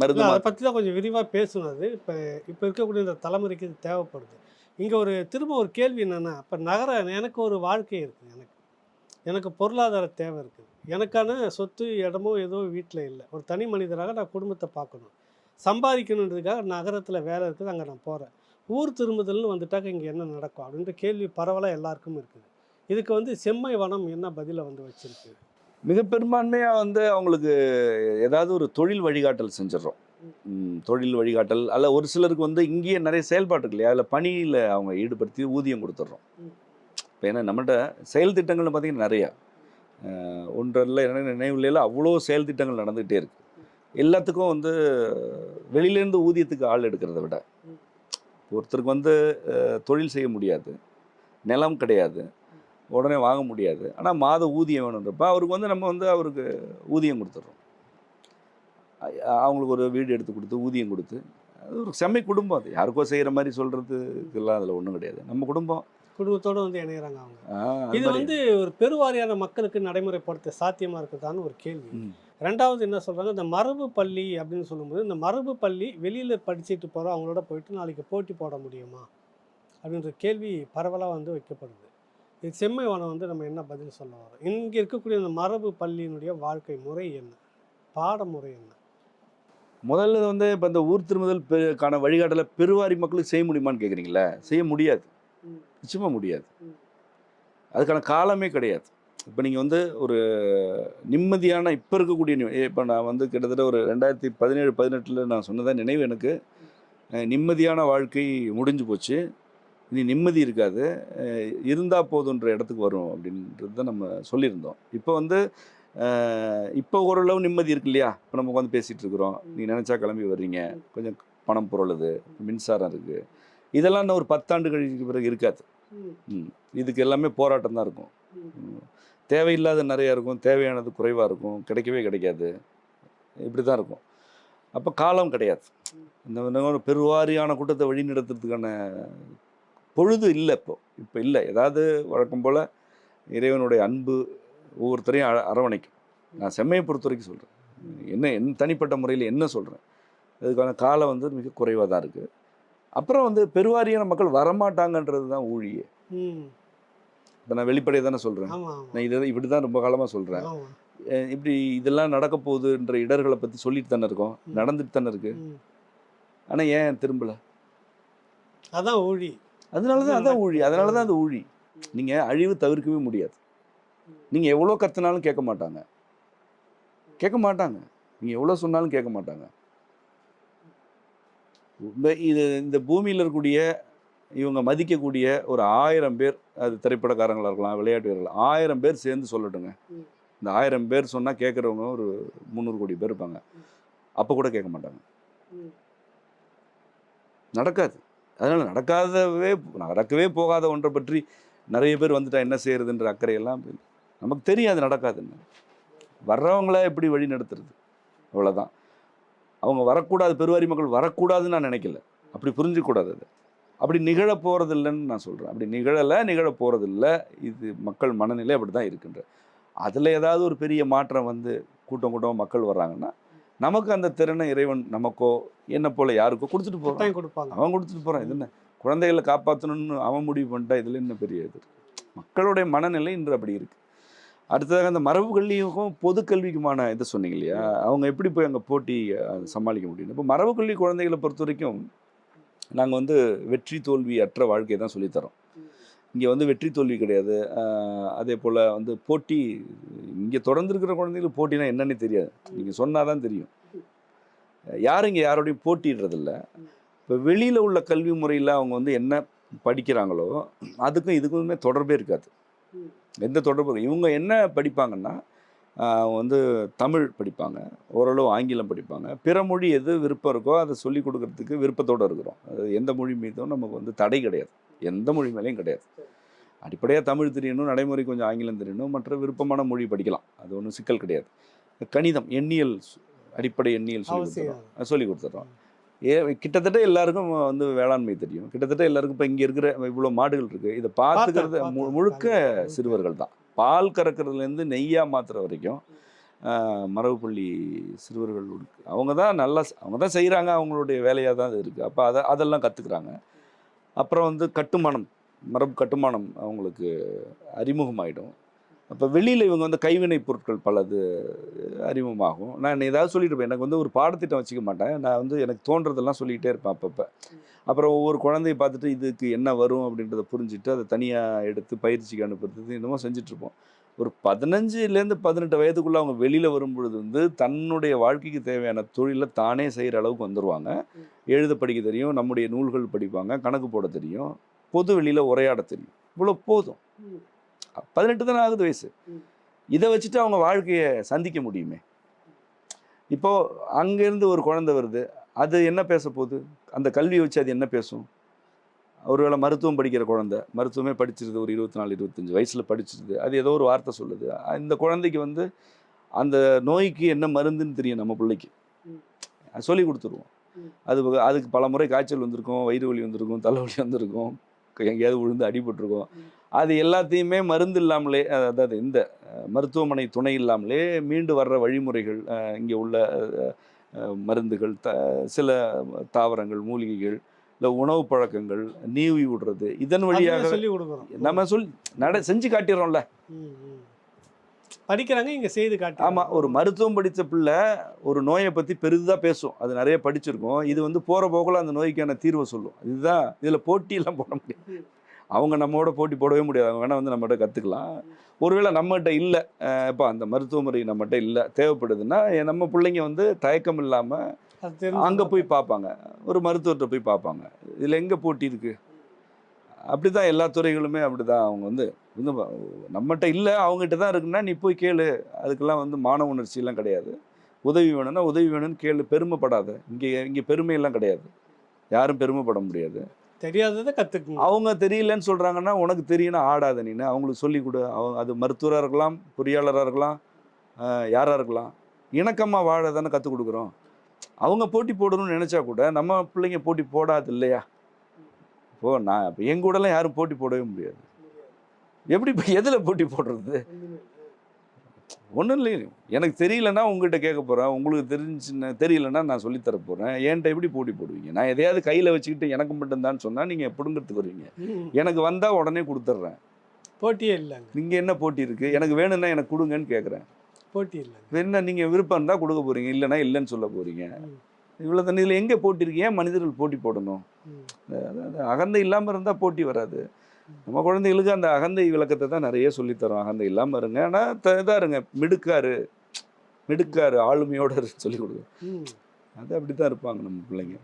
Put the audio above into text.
மருந்து அதை தான் கொஞ்சம் விரிவாக பேசுனது இப்போ இப்போ இருக்கக்கூடிய இந்த தலைமுறைக்கு இது தேவைப்படுது. இங்கே ஒரு திரும்ப ஒரு கேள்வி என்னென்னா இப்போ நகர எனக்கு ஒரு வாழ்க்கை இருக்குது எனக்கு. எனக்கு பொருளாதார தேவை இருக்குது. எனக்கான சொத்து இடமோ ஏதோ வீட்டில் இல்லை. ஒரு தனி மனிதராக நான் குடும்பத்தை பார்க்கணும். சம்பாதிக்கணுன்றதுக்காக நகரத்தில் வேலை இருக்குது அங்கே நான் போகிறேன் ஊர் திரும்புதல்னு வந்துட்டாக்க இங்கே என்ன நடக்கும்? அப்படின்ற கேள்வி பரவலாக எல்லாருக்கும் இருக்குது. இதுக்கு வந்து செம்மை வனம் என்ன பதிலை வந்து வச்சிருக்கு? மிக பெரும்பான்மையாக வந்து அவங்களுக்கு ஏதாவது ஒரு தொழில் வழிகாட்டல் செஞ்சிடறோம். தொழில் வழிகாட்டல். அல்ல ஒரு சிலருக்கு வந்து இங்கேயே நிறைய செயல்பாடு இருக்கு இல்லையா? அதில் பணியில் அவங்க ஈடுபடுத்தி ஊதியம் கொடுத்துட்றோம். இப்போ ஏன்னா நம்மகிட்ட செயல் திட்டங்கள்னு பார்த்தீங்கன்னா நிறையா. அஹ், ஒன்றல்ல எனக்கு நினைவுல அவ்வளோ செயல் திட்டங்கள் நடந்துகிட்டே இருக்கு. எல்லாத்துக்கும் வந்து வெளியிலேருந்து ஊதியத்துக்கு ஆள் எடுக்கிறத விட. ஒருத்தருக்கு வந்து தொழில் செய்ய முடியாது. நிலம் கிடையாது. உடனே வாங்க முடியாது. ஆனால் மாத ஊதியம் வேணுன்றப்ப அவருக்கு வந்து நம்ம வந்து அவருக்கு ஊதியம் கொடுத்துட்றோம் அவங்களுக்கு ஒரு வீடு எடுத்து கொடுத்து ஊதியம் கொடுத்து அது ஒரு செம்மை குடும்பம் அது. யாருக்கோ செய்கிற மாதிரி சொல்கிறதுக்கெல்லாம் அதில் ஒன்றும் கிடையாது. நம்ம குடும்பம். குடும்பத்தோடு வந்து இணையிறாங்க அவங்க. இது. வந்து ஒரு பெருவாரியான மக்களுக்கு நடைமுறைப்படுத்த சாத்தியமா இருக்குதான்னு ஒரு கேள்வி. ரெண்டாவது என்ன சொல்றாங்க இந்த மரபு பள்ளி அப்படின்னு சொல்லும்போது இந்த மரபு பள்ளி வெளியில படிச்சுட்டு போற அவங்களோட போயிட்டு நாளைக்கு போட்டி போட முடியுமா? அப்படின்ற கேள்வி பரவலா வந்து வைக்கப்படுது. இது செம்மைவானம் வந்து நம்ம என்ன பதில் சொல்ல வரோம்? இங்க இருக்கக்கூடிய இந்த மரபு பள்ளியினுடைய வாழ்க்கை முறை என்ன? பாடமுறை என்ன? முதல்ல வந்து இப்போ இந்த ஊர் திரும்புதல் பெ- கான வழிகாட்டலை பெருவாரி மக்களுக்கு செய்ய முடியுமான்னு கேட்குறீங்களா செய்ய முடியாது. நிச்சயமாக முடியாது. அதுக்கான காலமே கிடையாது. இப்போ நீங்கள் வந்து ஒரு நிம்மதியான இப்போ இருக்கக்கூடிய இப்போ நான் வந்து கிட்டத்தட்ட ஒரு ரெண்டாயிரத்தி பதினேழு பதினெட்டில் நான் சொன்னதான் நினைவு எனக்கு. நிம்மதியான வாழ்க்கை முடிஞ்சு போச்சு. இனி நிம்மதி இருக்காது. இருந்தால் போதுன்ற இடத்துக்கு வரும் அப்படின்றது தான் நம்ம சொல்லியிருந்தோம். இப்போ வந்து இப்போ ஓரளவு நிம்மதி இருக்கு இல்லையா? இப்போ நம்ம உட்காந்து பேசிகிட்டு இருக்கிறோம். நீ நினச்சா கிளம்பி வர்றீங்க. கொஞ்சம் பணம் பொருளுது. மின்சாரம் இருக்குது இதெல்லாம் இன்னும் ஒரு பத்தாண்டு கழிக்கு பிறகு இருக்காது. ம். இதுக்கு எல்லாமே போராட்டம் தான் இருக்கும். தேவையில்லாத நிறையா இருக்கும். தேவையானது குறைவாக இருக்கும். கிடைக்கவே கிடைக்காது. இப்படி தான் இருக்கும். அப்போ காலம் கிடையாது. இந்த பெருவாரியான கூட்டத்தை வழிநடத்துறதுக்கான பொழுது இல்லை இப்போ. இப்போ இல்லை. ஏதாவது வழக்கம் போல் இறைவனுடைய அன்பு ஒவ்வொருத்தரையும் அர- அரவணைக்கும். நான் செம்மையை பொறுத்த வரைக்கும் சொல்கிறேன் என்ன என் தனிப்பட்ட முறையில் என்ன சொல்கிறேன் அதுக்கான காலம் வந்து மிக குறைவாக தான் இருக்குது அப்புறம் வந்து பெருவாரியான மக்கள் வரமாட்டாங்கன்றது தான் ஊழியே. இப்போ நான் வெளிப்படையாக தானே சொல்கிறேன் நான் இதை இப்படி தான் ரொம்ப காலமாக சொல்கிறேன் இப்படி இதெல்லாம் நடக்க போகுதுன்ற இடர்களை பற்றி சொல்லிட்டு தானே இருக்கோம். நடந்துட்டு தானே இருக்கு. ம். ஆனால் ஏன் திரும்பல? அதான் ஊழி. அதனால தான் அதான் ஊழி. அதனால தான் அது ஊழி. நீங்கள் அழிவு தவிர்க்கவே முடியாது. நீங்கள் எவ்வளோ கத்துனாலும் கேட்க மாட்டாங்க. கேட்க மாட்டாங்க. நீங்கள் எவ்வளோ சொன்னாலும் கேட்க மாட்டாங்க. இது இந்த பூமியில் இருக்கக்கூடிய இவங்க மதிக்கக்கூடிய ஒரு ஆயிரம் பேர் அது திரைப்படக்காரங்களா இருக்கலாம் விளையாட்டு வீரர்கள் ஆயிரம் பேர் சேர்ந்து சொல்லட்டுங்க. இந்த ஆயிரம் பேர் சொன்னால் கேட்குறவங்க ஒரு முந்நூறு கோடி பேர் இருப்பாங்க. அப்போ கூட கேட்க மாட்டாங்க. நடக்காது. அதனால் நடக்காதவே நடக்கவே போகாத ஒன்றை பற்றி நிறைய பேர் வந்துட்டா என்ன செய்யறதுன்ற அக்கறையெல்லாம் நமக்கு தெரியும் அது நடக்காதுன்னு. வர்றவங்கள எப்படி வழி நடத்துறது? அவ்வளோதான் அவங்க வரக்கூடாது பெருவாரி மக்கள் வரக்கூடாதுன்னு நான் நினைக்கல. அப்படி புரிஞ்சிக்கூடாது அது. அப்படி நிகழ போகிறதில்லைன்னு நான் சொல்கிறேன் அப்படி நிகழலை நிகழ போகிறதில்ல இது மக்கள் மனநிலை அப்படி தான் இருக்கின்ற. அதில் ஏதாவது ஒரு பெரிய மாற்றம் வந்து கூட்டம் கூட்டம் மக்கள் வர்றாங்கன்னா நமக்கு அந்த திறனை இறைவன் நமக்கோ என்ன போல யாருக்கோ கொடுத்துட்டு போகிறான் கொடுப்பாங்க. அவன் கொடுத்துட்டு போகிறான் இது என்ன? குழந்தைகளை காப்பாற்றணும்னு அவன் முடிவு பண்ணிட்டா இதில் என்ன பெரிய இது? மக்களுடைய மனநிலை இன்று அப்படி இருக்கு. அடுத்ததாக அந்த மரபு கல்விக்கும் பொது கல்விக்குமான இதை சொன்னீங்க இல்லையா? அவங்க எப்படி போய் அங்கே போட்டி சமாளிக்க முடியும்? இப்போ மரபு கல்வி குழந்தைகளை பொறுத்த வரைக்கும் நாங்கள் வந்து வெற்றி தோல்வி அற்ற வாழ்க்கையை தான் சொல்லித்தரோம். இங்கே வந்து வெற்றி தோல்வி கிடையாது. அதே போல் வந்து போட்டி இங்கே தொடர்ந்து இருக்கிற குழந்தைகளுக்கு போட்டினா என்னன்னே தெரியாது. நீங்கள் சொன்னால் தான் தெரியும். யாரும் இங்கே யாரோடையும் போட்டிடுறதில்ல இப்போ வெளியில் உள்ள கல்வி முறையில் அவங்க வந்து என்ன படிக்கிறாங்களோ அதுக்கும் இதுக்குமே தொடர்பே இருக்காது. எந்த தொடர்பு. இவங்க என்ன படிப்பாங்கன்னா வந்து தமிழ் படிப்பாங்க. ஓரளவு ஆங்கிலம் படிப்பாங்க. பிற மொழி எது விருப்பம் இருக்கோ அதை சொல்லி கொடுக்கறதுக்கு விருப்பத்தோடு இருக்கிறோம். அது எந்த மொழி மீதும் நமக்கு வந்து தடை கிடையாது. எந்த மொழி மேலேயும் கிடையாது. அடிப்படையாக தமிழ் தெரியணும் நடைமுறை கொஞ்சம் ஆங்கிலம் தெரியணும் மற்ற விருப்பமான மொழி படிக்கலாம். அது ஒன்றும் சிக்கல் கிடையாது. கணிதம் எண்ணியல் அடிப்படை எண்ணியல் சொல்லி. கொடுத்துறோம் சொல்லி கொடுத்துட்றோம். ஏ கிட்டத்தட்ட எல்லாருக்கும் வந்து வேளாண்மை தெரியும். கிட்டத்தட்ட எல்லாருக்கும் இப்போ இங்கே இருக்கிற இவ்வளோ மாடுகள் இருக்குது இதை பார்த்துக்கிறது. முழுக்க. சிறுவர்கள் தான். பால் கறக்கிறதுலேருந்து நெய்யாக மாற்றுற வரைக்கும் மரபுப்பள்ளி சிறுவர்கள் அவங்க தான் நல்லா அவங்க தான் செய்கிறாங்க அவங்களுடைய வேலையாக தான் அது இருக்குது அப்போ அதை அதெல்லாம் கற்றுக்குறாங்க அப்புறம் வந்து கட்டுமானம் மரபு கட்டுமானம் அவங்களுக்கு அறிமுகமாயிடும். அப்போ வெளியில் இவங்க வந்து கைவினை பொருட்கள் பலது அறிமுகமாகும். நான் ஏதாவது சொல்லிட்டு இருப்பேன். எனக்கு வந்து ஒரு பாடத்திட்டம் வச்சுக்க மாட்டேன். நான் வந்து எனக்கு தோன்றதெல்லாம் சொல்லிக்கிட்டே இருப்பேன் அப்பப்போ. அப்புறம் ஒவ்வொரு குழந்தைய பார்த்துட்டு இதுக்கு என்ன வரும் அப்படின்றத புரிஞ்சுட்டு அதை தனியாக எடுத்து பயிற்சிக்கு அனுப்புறது என்னமோ செஞ்சுட்ருப்போம். ஒரு பதினஞ்சுலேருந்து பதினெட்டு வயதுக்குள்ளே அவங்க வெளியில் வரும்பொழுது வந்து தன்னுடைய வாழ்க்கைக்கு தேவையான தொழிலை தானே செய்கிற அளவுக்கு வந்துடுவாங்க எழுத படிக்க தெரியும் நம்முடைய நூல்கள் படிப்பாங்க கணக்கு போட தெரியும் பொது வெளியில் உரையாட தெரியும். இவ்வளோ போதும். பதினெட்டு தானே ஆகுது வயசு. இதை வச்சுட்டு அவங்க வாழ்க்கையை சந்திக்க முடியுமே? இப்போ அங்கேருந்து ஒரு குழந்தை வருது. அது என்ன பேச போகுது? அந்த கல்வியை வச்சு அது என்ன பேசும்? ஒருவேளை மருத்துவம் படிக்கிற குழந்தை மருத்துவமே படிச்சிருது ஒரு இருபத்தி நாலு இருபத்தஞ்சு வயசில் படிச்சிருது. அது ஏதோ ஒரு வார்த்தை சொல்லுது. இந்த குழந்தைக்கு வந்து அந்த நோய்க்கு என்ன மருந்துன்னு தெரியும் நம்ம பிள்ளைக்கு. சொல்லி கொடுத்துருவோம். அது அதுக்கு பல முறை காய்ச்சல் வந்திருக்கும் வயிறு வலி வந்திருக்கும் தலைவலி வந்திருக்கும் எங்கேயாவது விழுந்து அடிபட்டிருக்கும். அது எல்லாத்தையுமே மருந்து இல்லாமலே அதாவது இந்த மருத்துவமனை துணை இல்லாமலே மீண்டு வர்ற வழிமுறைகள் இங்கே உள்ள மருந்துகள் த சில தாவரங்கள் மூலிகைகள் இல்லை உணவு பழக்கங்கள் நீவி விடுறது இதன் வழியாக சொல்லி கொடுக்குறோம். நம்ம சொல் நட செஞ்சு காட்டிடுறோம்ல. படிக்கிறாங்க இங்க செய்து காட்டி ஆமாம் ஒரு மருத்துவம் படித்த பிள்ளை ஒரு நோயை பற்றி பெரிதாக பேசும். அது நிறைய படிச்சிருக்கும். இது வந்து போகிற போக்கில் அந்த நோய்க்கான தீர்வை சொல்லும். இதுதான் இதில் போட்டியெல்லாம் போட முடியாது. அவங்க நம்மளோட போட்டி போடவே முடியாது. அவங்க வேணால் வந்து நம்மகிட்ட கற்றுக்கலாம் ஒருவேளை நம்மகிட்ட இல்லை இப்போ அந்த மருத்துவ முறை நம்மகிட்ட இல்லை தேவைப்படுதுன்னா நம்ம பிள்ளைங்க வந்து தயக்கம் இல்லாமல் அங்கே போய் பார்ப்பாங்க ஒரு மருத்துவர்கிட்ட போய் பார்ப்பாங்க இதில் எங்கே போட்டி இருக்குது அப்படி தான் எல்லா துறைகளுமே அப்படி தான் அவங்க வந்து நம்மகிட்ட இல்லை அவங்ககிட்ட தான் இருக்குன்னா நீ போய் கேளு. அதுக்கெல்லாம் வந்து மான உணர்ச்சியெல்லாம் கிடையாது. உதவி வேணும்னா உதவி வேணும்னு கேளு. பெருமைப்படாத. இங்கே இங்கே பெருமையெல்லாம் கிடையாது. யாரும் பெருமைப்பட முடியாது. தெரியாததை கற்றுக்கணும் அவங்க தெரியலன்னு சொல்கிறாங்கன்னா உனக்கு தெரியும்னா ஆடாத நீனு. அவங்களுக்கு சொல்லிக் கொடு. அவங்க அது மருத்துவராக இருக்கலாம் பொறியாளராக இருக்கலாம் யாராக இருக்கலாம். இணக்கமாக வாழ தானே கற்றுக் கொடுக்குறோம். அவங்க போட்டி போடணும்னு நினச்சா கூட நம்ம பிள்ளைங்க போட்டி போடாது இல்லையா? இப்போ நான் இப்போ எங்கூடலாம் யாரும் போட்டி போடவே முடியாது. எப்படி இப்போ எதில் போட்டி போடுறது? ஒன்றும் இல்லை எனக்கு தெரியலன்னா உங்ககிட்ட கேட்க போகிறேன் உங்களுக்கு தெரிஞ்சுன்னு தெரியலன்னா நான் சொல்லித்தர போகிறேன் என்கிட்ட எப்படி போட்டி போடுவீங்க? நான் எதையாவது கையில் வச்சுக்கிட்டு எனக்கு மட்டும்தான் சொன்னால் நீங்கள் பிடுங்கிறதுக்கு வருவீங்க. எனக்கு வந்தால் உடனே கொடுத்துட்றேன் போட்டியே இல்லைங்க. நீங்கள் என்ன போட்டி இருக்குது எனக்கு வேணும்னா எனக்கு கொடுங்கன்னு கேட்குறேன். போட்டி இல்லைங்க. என்ன நீங்கள் விருப்பம் இருந்தால் கொடுக்க போகிறீங்க இல்லைன்னா இல்லைன்னு சொல்ல போகிறீங்க. இவ்வளோ தண்ணி இதில் எங்கே போட்டி இருக்கு? ஏன் மனிதர்கள் போட்டி போடணும்? அகந்தை இல்லாமல் இருந்தால் போட்டி வராது. நம்ம குழந்தைகளுக்கு அந்த அகந்தை விளக்கத்தை தான் நிறைய சொல்லித்தரோம் அகந்தை இல்லாமல் இருங்க. ஆனால் இதாக இருங்க. மிடுக்காரு. மிடுக்காரு ஆளுமையோட சொல்லிக் கொடுங்க. அது அப்படி தான் இருப்பாங்க நம்ம பிள்ளைங்க.